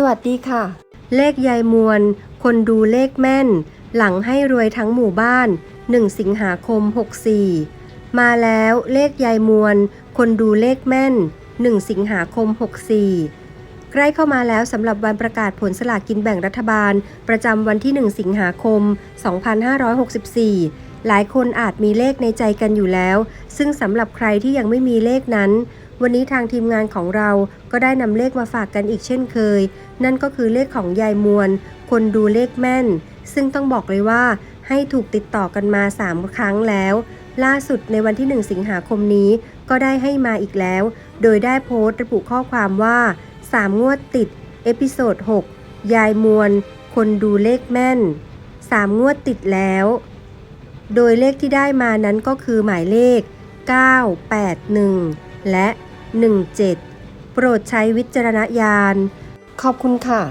สวัสดีค่ะ เลขยายมวล คนดูเลขแม่น หลังให้รวยทั้งหมู่บ้าน 1 สิงหาคม 64 มาแล้วเลขยายมวล คนดูเลขแม่น 1 สิงหาคม 64 ใกล้เข้ามาแล้วสำหรับวันประกาศผลสลากกินแบ่งรัฐบาล ประจำวันที่ 1 สิงหาคม 2564 หลายคนอาจมีเลขในใจกันอยู่แล้ว ซึ่งสำหรับใครที่ยังไม่มีเลขนั้น วันนี้ทางทีมงานของเราก็ได้นำเลขมาฝากกันอีกเช่นเคย นั่นก็คือเลขของยายมวล คนดูเลขแม่น ซึ่งต้องบอกเลยว่าให้ถูกติดต่อกันมา 3 ครั้งแล้ว ล่าสุดในวันที่ 1 สิงหาคมนี้ก็ได้ให้มาอีกแล้ว โดยได้โพสต์ระบุข้อความว่า 3 งวดติด เอพิโซด 6 ยายมวล คนดูเลขแม่น 3 งวดติดแล้ว โดยเลขที่ได้มานั้นก็คือหมายเลข 981 และ 17 โปรดใช้วิจารณญาณ ขอบคุณค่ะ